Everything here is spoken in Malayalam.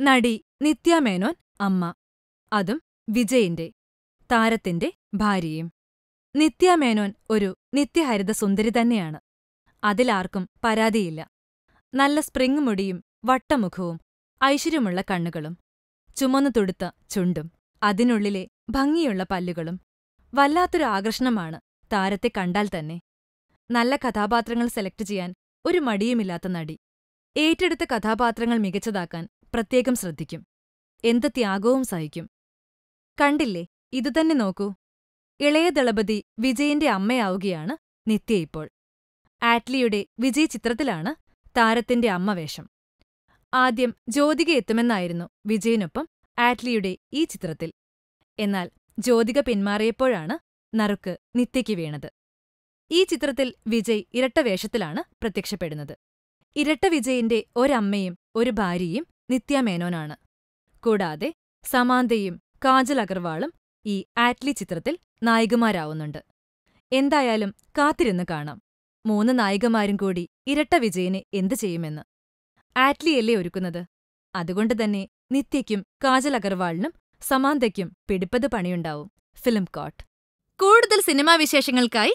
നടി നിത്യ മേനോൻ അമ്മ. അതും വിജയിന്റെ താരത്തിന്റെ ഭാര്യയും. നിത്യ മേനോൻ ഒരു നിത്യഹരിത സുന്ദരി തന്നെയാണ്. അതിലാർക്കും പരാതിയില്ല. നല്ല സ്പ്രിംഗ് മുടിയും വട്ടമുഖവും ഐശ്വര്യമുള്ള കണ്ണുകളും ചുമന്നു തുടുത്ത ചുണ്ടും അതിനുള്ളിലെ ഭംഗിയുള്ള പല്ലുകളും വല്ലാത്തൊരു ആകർഷണമാണ് താരത്തെ കണ്ടാൽ തന്നെ. നല്ല കഥാപാത്രങ്ങൾ സെലക്ട് ചെയ്യാൻ ഒരു മടിയുമില്ലാത്ത നടി. ഏറ്റെടുത്ത കഥാപാത്രങ്ങൾ മികച്ചതാക്കാൻ പ്രത്യേകം ശ്രദ്ധിക്കും. എന്ത് ത്യാഗവും സഹിക്കും. കണ്ടില്ലേ ഇതുതന്നെ നോക്കൂ. ഇളയ ദളപതി വിജയിന്റെ അമ്മയാവുകയാണ് നിത്യ ഇപ്പോൾ. ആറ്റ്ലിയുടെ വിജയ് ചിത്രത്തിലാണ് താരത്തിന്റെ അമ്മവേഷം ആദ്യം ജ്യോതിക എത്തുമെന്നായിരുന്നു വിജയനൊപ്പം ആറ്റ്ലിയുടെ ഈ ചിത്രത്തിൽ. എന്നാൽ ജ്യോതിക പിന്മാറിയപ്പോഴാണ് നറുക്ക് നിത്യയ്ക്ക് വീണത്. ഈ ചിത്രത്തിൽ വിജയ് ഇരട്ട വേഷത്തിലാണ് പ്രത്യക്ഷപ്പെടുന്നത്. ഇരട്ട വിജയിന്റെ ഒരമ്മയും ഒരു ഭാര്യയും നിത്യ മേനോനാണ്. കൂടാതെ സമാന്തയും കാജൽ അഗർവാളും ഈ ആറ്റ്ലി ചിത്രത്തിൽ നായികമാരാവുന്നുണ്ട്. എന്തായാലും കാത്തിരുന്ന് കാണാം. മൂന്ന് നായികമാരും കൂടി ഇരട്ട വിജയനെ എന്തു ചെയ്യുമെന്ന്. ആറ്റ്ലിയല്ലേ ഒരുക്കുന്നത്? അതുകൊണ്ട് തന്നെ നിത്യയ്ക്കും കാജൽ അഗർവാളിനും സമാന്തയ്ക്കും പിടിപ്പത് പണിയുണ്ടാവും. Film coat. കൂടുതൽ സിനിമാ വിശേഷങ്ങൾക്കായി